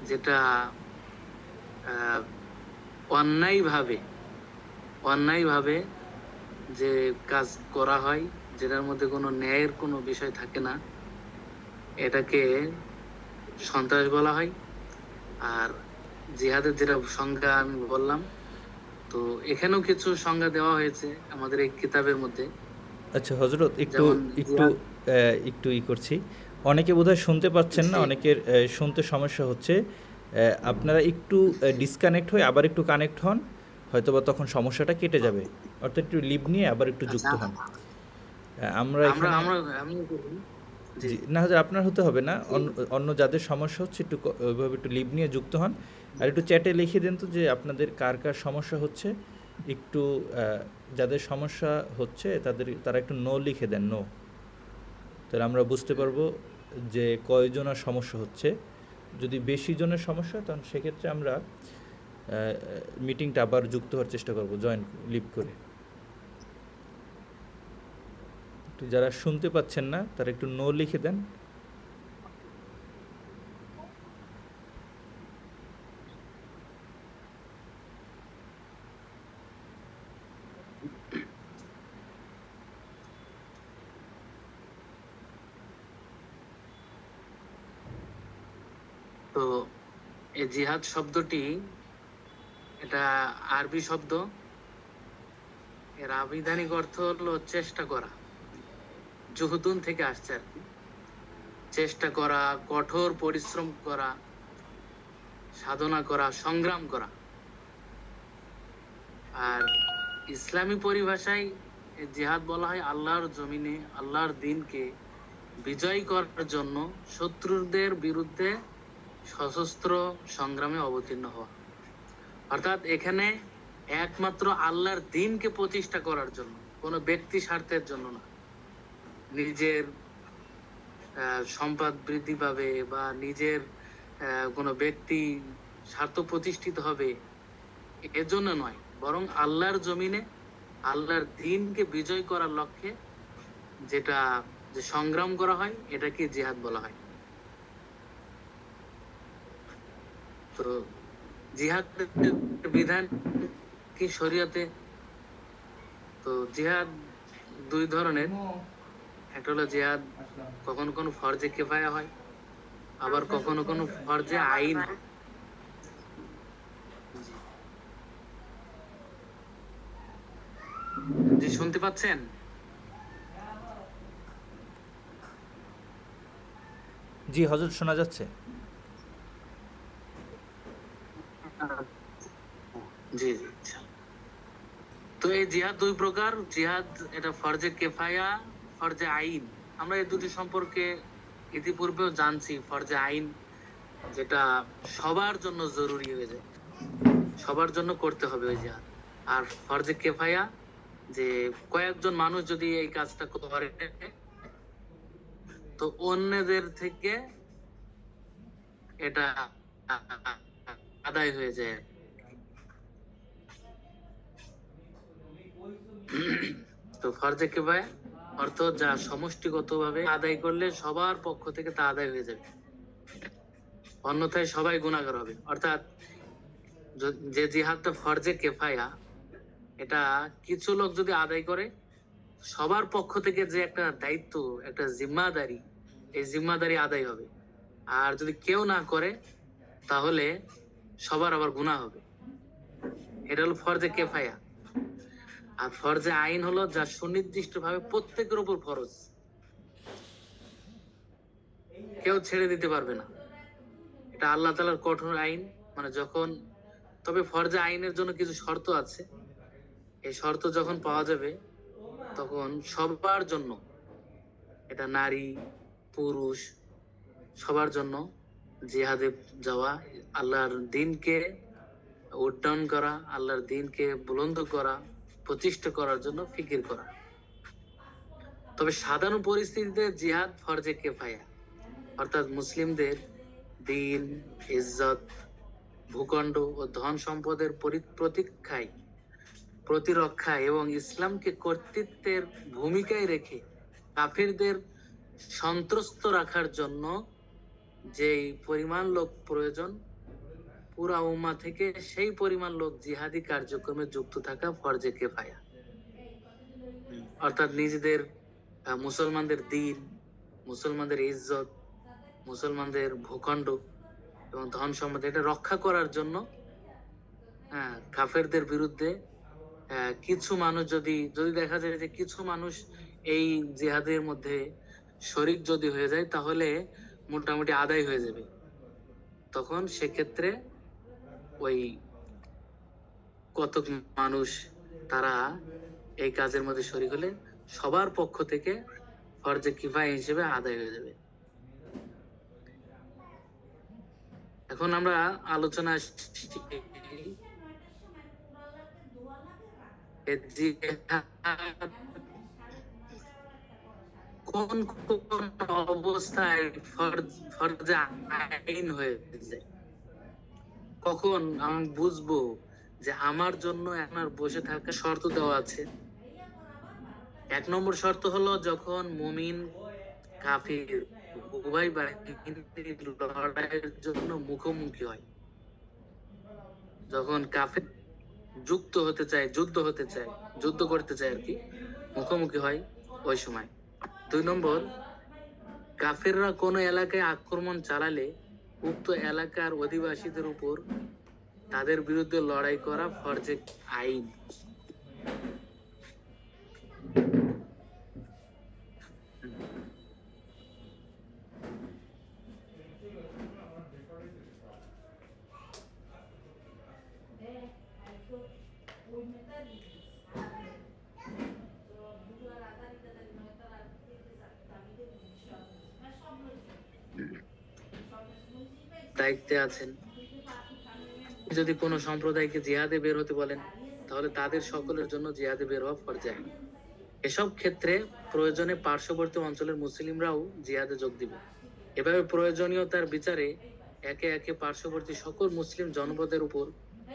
যেটা অন্যায়ভাবে অন্যায়ভাবে যে কাজ করা হয় যেটার মধ্যে কোনো ন্যায়ের কোনো বিষয় থাকে না এটাকে সন্ত্রাস বলা হয়। আর জিহাদের যেটা সংজ্ঞা আমি বললাম তো এখানেও কিছু সংজ্ঞা দেওয়া হয়েছে আমাদের এই কিতাবের মধ্যে। আচ্ছা হজরত একটু একটু একটু ই করছি। অনেকে বোধহয় শুনতে পাচ্ছেন না অনেকের শুনতে সমস্যা হচ্ছে। আপনারা একটু ডিসকানেক্ট হয়ে আবার একটু কানেক্ট হন হয়তোবা তখন সমস্যাটা কেটে যাবে। অর্থাৎ একটু লিভ নিয়ে আবার একটু যুক্ত হন। আমরা না হলে আপনার হতে হবে না অন্য যাদের সমস্যা হচ্ছে একটু ওইভাবে একটু লিভ নিয়ে যুক্ত হন। আর একটু চ্যাটে লিখে দেন তো যে আপনাদের কার কার সমস্যা হচ্ছে। একটু যাদের সমস্যা হচ্ছে তাদের তারা একটু নো লিখে দেন নো তাহলে আমরা বুঝতে পারব যে কয়জনের সমস্যা হচ্ছে যদি বেশি জনের সমস্যা হয়, তখন সেক্ষেত্রে আমরা মিটিংটা আবার যুক্ত হওয়ার চেষ্টা করব জয়েন লিভ করে। যারা শুনতে পাচ্ছেন না তারা একটু নো লিখে দেন তো এই জিহাদ শব্দটি, এটা আরবি শব্দ। এর আবিধানিক অর্থ হলো চেষ্টা করা। জুহুদুন থেকে আসছে আর কি। চেষ্টা করা, কঠোর পরিশ্রম করা, সাধনা করা, সংগ্রাম করা। আর ইসলামী পরিভাষায় জিহাদ বলা হয় আল্লাহর জমিনে, আল্লাহর দিনকে বিজয় করার জন্য শত্রুদের বিরুদ্ধে সশস্ত্র সংগ্রামে অবতীর্ণ হওয়া। অর্থাৎ এখানে একমাত্র আল্লাহর দিনকে প্রতিষ্ঠা করার জন্য, কোনো ব্যক্তি স্বার্থের জন্য না। নিজের সম্পদ বৃদ্ধি পাবে বা নিজের কোনো ব্যক্তি স্বার্থ প্রতিষ্ঠিত হবে এর জন্য নয়, বরং আল্লাহর জমিনে আল্লাহর দিনকে বিজয় করার লক্ষ্যে যেটা যে সংগ্রাম করা হয়, এটাকে জেহাদ বলা হয়। তো জিহাদের বিধান কি শরীয়তে? তো জিহাদ দুই ধরনের। একটা হলো জিহাদ কখনো কোনো ফরজে কেফায়া হয়, আবার কখনো কোনো ফরজে আইন। জি, শুনতে পাচ্ছেন? জি, হজরত শোনা যাচ্ছে। জি আচ্ছা। তো এই জিহাদ দুই প্রকার, জিহাদ এটা ফরজে কেফায়া, ফরজে আইন। আমরা এই দুটি সম্পর্কে ইতিপূর্বেও জানছি, ফরজে আইন যেটা সবার জন্য জরুরি হয়ে যায়। সবার জন্য করতে হবে ওই জিহাদ। আর ফরজে কেফায়া, যে কয়েকজন মানুষ যদি এই কাজটা করে, তো অন্যদের থেকে এটা আদায় হয়ে যায় তো ফরজে কেফায়া অর্থ যা সমষ্টিগতভাবে আদায় করলে সবার পক্ষ থেকে তা আদায় হয়ে যাবে। অন্যথায় সবাই গুণাগার হবে। অর্থাৎ যে জিহাদটা ফরজে কেফায়া, এটা কিছু লোক যদি আদায় করে, সবার পক্ষ থেকে যে একটা দায়িত্ব, একটা জিম্মাদারি, এই জিম্মাদারি আদায় হবে। আর যদি কেউ না করে, তাহলে সবার আবার গুণা হবে। এটা হলো ফরজে কেফায়া। আর ফরজে আইন হলো যা সুনির্দিষ্ট ভাবে প্রত্যেকের উপর ফরজ। কেউ ছেড়ে দিতে পারবে না। এটা আল্লাহ তালার কঠোর আইন। মানে যখন, তবে ফরজে আইনের জন্য কিছু শর্ত আছে। এই শর্ত যখন পাওয়া যাবে, তখন সবার জন্য, এটা নারী, পুরুষ, সবার জন্য জিহাদে যাওয়া, আল্লাহর দিনকে উড্ডয়ন করা, আল্লাহর দিনকে বুলন্দ করা, প্রতিষ্ঠা করার জন্য ফিকির করা। তবে সাধারণ পরিস্থিতিতে জিহাদ ফরজে কেফায়া। অর্থাৎ মুসলিমদের দিন, ইজ্জত, ভূখণ্ড ও ধন সম্পদের পরি- প্রতীক্ষায়, প্রতিরক্ষা এবং ইসলামকে কর্তৃত্বের ভূমিকায় রেখে কাফিরদের সন্ত্রস্ত রাখার জন্য যেই পরিমাণ লোক প্রয়োজন, পুরা উম্মা থেকে সেই পরিমাণ লোক জিহাদি কার্যক্রমে যুক্ত থাকা ফরজে কেফায়া। অর্থাৎ নিজেদের মুসলমানদের দিন, মুসলমানদের ইজ্জত, মুসলমানদের ভূখণ্ড এবং ধন সম্পদ, এটা রক্ষা করার জন্য হ্যাঁ কাফেরদের বিরুদ্ধে কিছু মানুষ যদি যদি দেখা যায় যে কিছু মানুষ এই জিহাদের মধ্যে শরিক যদি হয়ে যায়, তাহলে মোটামুটি আদায় হয়ে যাবে। তখন সেক্ষেত্রে ওই কতক মানুষ তারা এই কাজের মধ্যে শরিক হলে সবার পক্ষ থেকে ফরজে কিফায় হিসেবে আদায় হয়ে যাবে। এখন আমরা আলোচনা জিহাদ কোন কোন অবস্থায় ফরজ- আইন হয়ে যায় কখন আমি বুঝব যে আমার জন্য আর বসে থাকা শর্ত দেওয়া আছে? এক নম্বর শর্ত হলো যখন মুমিন কাফির উভয় বাহিনীর লড়াইয়ের জন্য মুখোমুখি হয়। যখন কাফির যুক্ত হতে চায়, যুদ্ধ হতে চায়, যুদ্ধ করতে চায় আর কি, মুখোমুখি হয় ওই সময়। দুই নম্বর, কাফেররা কোনো এলাকায় আক্রমণ চালালে উক্ত এলাকার অধিবাসীদের উপর তাদের বিরুদ্ধে লড়াই করা ফরজে আইন। দায়িত্বে আছেন। যদি কোনো সম্প্রদায়কে জিহাদে বের হতে বলেন, তাহলে তাদের সকলের জন্য জিহাদে বের হওয়া ফরজে আইন এসব ক্ষেত্রে প্রয়োজনে পার্শ্ববর্তী অঞ্চলের মুসলিমরাও জিহাদে যোগ দিবে। এভাবে প্রয়োজনীয়তার বিচারে একে একে পার্শ্ববর্তী সকল মুসলিম জনপদের উপর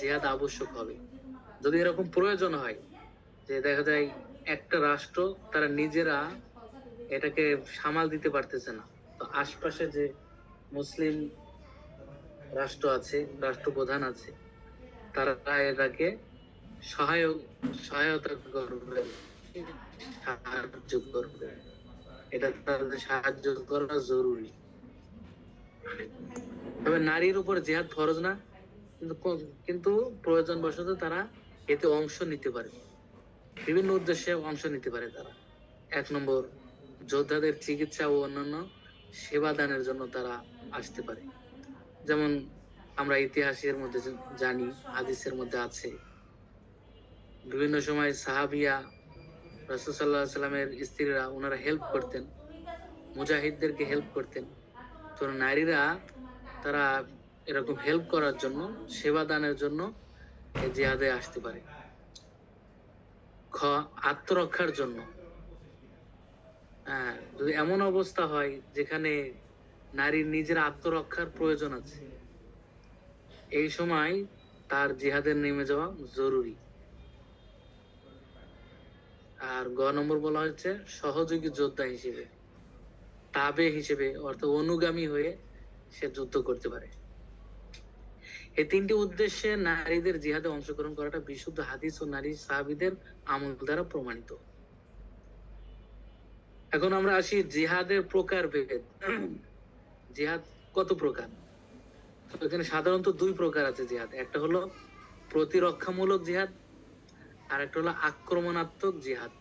জিহাদ আবশ্যক হবে। যদি এরকম প্রয়োজন হয়, যে দেখা যায় একটা রাষ্ট্র তারা নিজেরা এটাকে সামাল দিতে পারতেছে না, তো আশপাশে যে মুসলিম রাষ্ট্র আছে, রাষ্ট্রপ্রধান আছে, তারা এটাকে সহায়ক, সহায়তা করবে, সাহায্য করবে। এটা তাদের সাহায্য করা জরুরি। তবে নারীর উপর জেহাদ ফরজ না, কিন্তু প্রয়োজন বশত তারা এতে অংশ নিতে পারে। বিভিন্ন উদ্দেশ্যে অংশ নিতে পারে তারা। এক নম্বর, যোদ্ধাদের চিকিৎসা ও অন্যান্য সেবা দানের জন্য তারা আসতে পারে। যেমন আমরা ইতিহাসের মধ্যে জানি, হাদিসের মধ্যে আছে। বিভিন্ন সময় সাহাবিয়া রসুল্লাহ সাল্লামের স্ত্রীরা ওনারা হেল্প করতেন, মুজাহিদদেরকে হেল্প করতেন। তো নারীরা তারা এরকম হেল্প করার জন্য, সেবা দানের জন্য জিহাদে আসতে পারে। খ আত্মরক্ষার জন্য। হ্যাঁ যদি এমন অবস্থা হয় যেখানে নারীর নিজের আত্মরক্ষার প্রয়োজন আছে। এই সময় তার জিহাদের নেমে যাওয়া জরুরি। আর গ নম্বর বলা হচ্ছে সহযোগী যোদ্ধা হিসেবে, তাবে হিসেবে, অর্থাৎ অনুগামী হয়ে সে যুদ্ধ করতে পারে। এই তিনটি উদ্দেশ্যে নারীদের জিহাদে অংশগ্রহণ করাটা বিশুদ্ধ হাদিস ও নারী সাহাবিদের আমল দ্বারা প্রমাণিত। এখন আমরা আসি জিহাদের প্রকার ভেদ জিহাদ কত প্রকার? এখানে সাধারণত দুই প্রকার আছে জিহাদ। একটা হলো প্রতিরক্ষামূলক জিহাদ, আর একটা হলো আক্রমণাত্মক জিহাদ।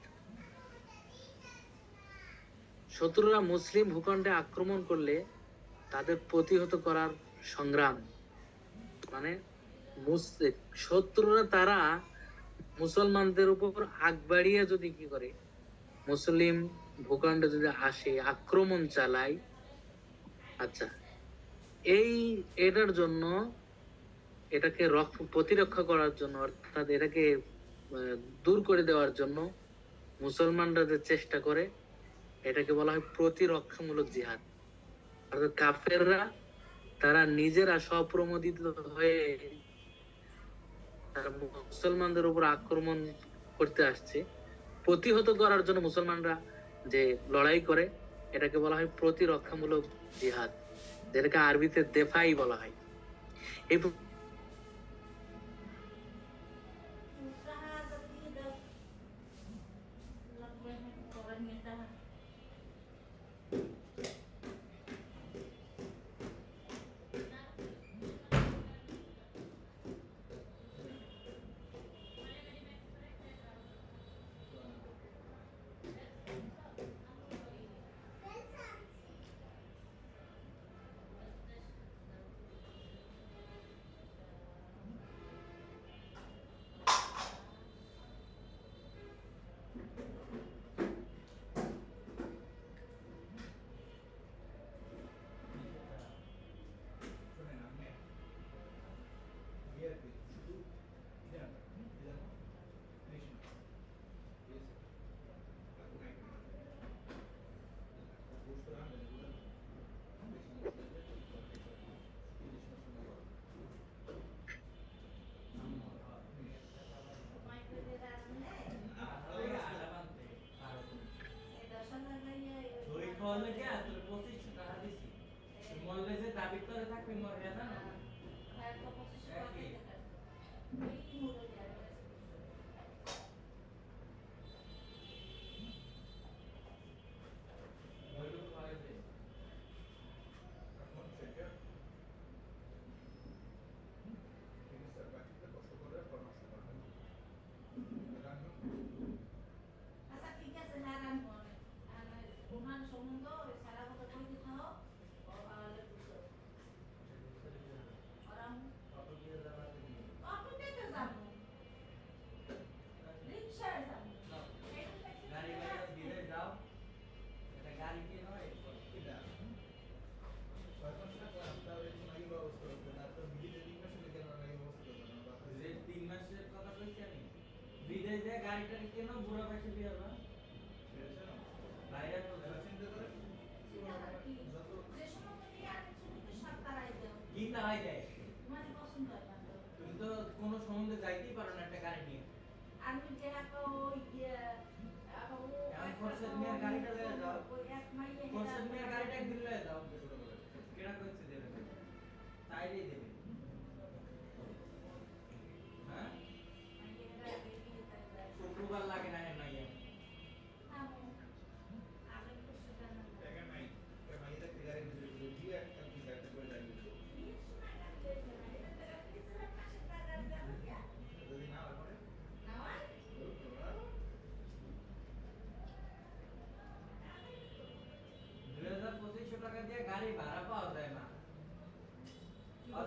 শত্রুরা মুসলিম ভূখণ্ডে আক্রমণ করলে তাদের প্রতিহত করার সংগ্রাম। মানে শত্রুরা তারা মুসলমানদের উপর আগ বাড়িয়ে যদি কি করে, মুসলিম ভূখণ্ডে যদি আসে, আক্রমণ চালায় আচ্ছা। এই এটার জন্য এটাকে রক্ষ- প্রতিরক্ষা করার জন্য, অর্থাৎ এটাকে দূর করে দেওয়ার জন্য মুসলমানরা যে চেষ্টা করে, এটাকে বলা হয় প্রতিরক্ষামূলক জিহাদ। অর্থাৎ কাফেররা, তারা নিজেরা স্বপ্রমোদিত হয়ে তারা মুসলমানদের উপর আক্রমণ করতে আসছে। প্রতিহত করার জন্য মুসলমানরা যে লড়াই করে, এটাকে বলা হয় প্রতিরক্ষামূলক জিহাদ যেটাকে আরবিতে দেফাই বলা হয়। এই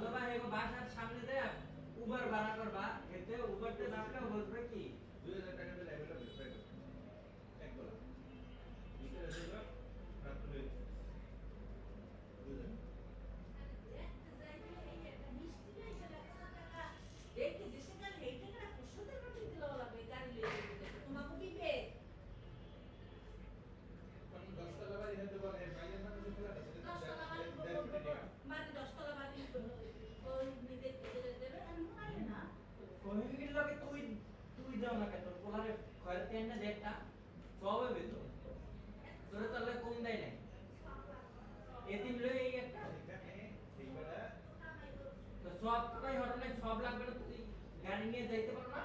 অথবা হেগো বাসার সামনে দেয়া উবার ভাড়া লগে তুই তুই দাও না কেন? পোলারে তোরে কম দেয় নাই। এতিম লই এই একটা। তো সব সব লাগবে না, তুই গাড়ি নিয়ে যাইতে পারব না?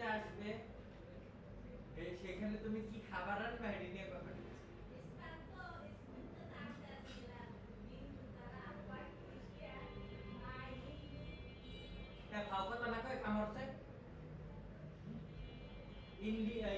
করতে আসবে? সেখানে তুমি কি খাবার আর বাইরে নিয়ে হ্যাঁ, কথা না না কয় কামড়ছে ইন্ডিয়া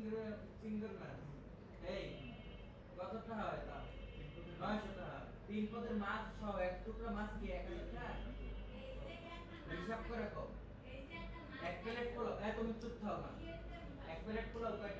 ফিঙ্গার সিঙ্গুর সিঙ্গুর এই কত টাকা হয় তা? নয়শো টাকা তিন পদের মাছ সহ এক টুকরা মাছ কি এক হাজার হিসাব করে কো এক প্লেট পোলাও তুমি চুপ থাও না। এক প্লেট পোলাও কয়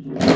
Yeah.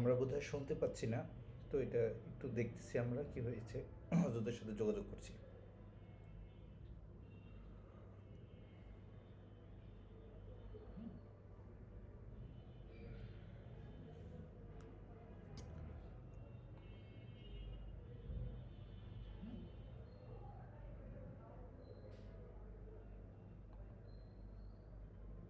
আমরা বোধহয় শুনতে পাচ্ছি না। তো এটা একটু দেখতেছি আমরা কি হয়েছে। হজরতের সাথে যোগাযোগ করছি।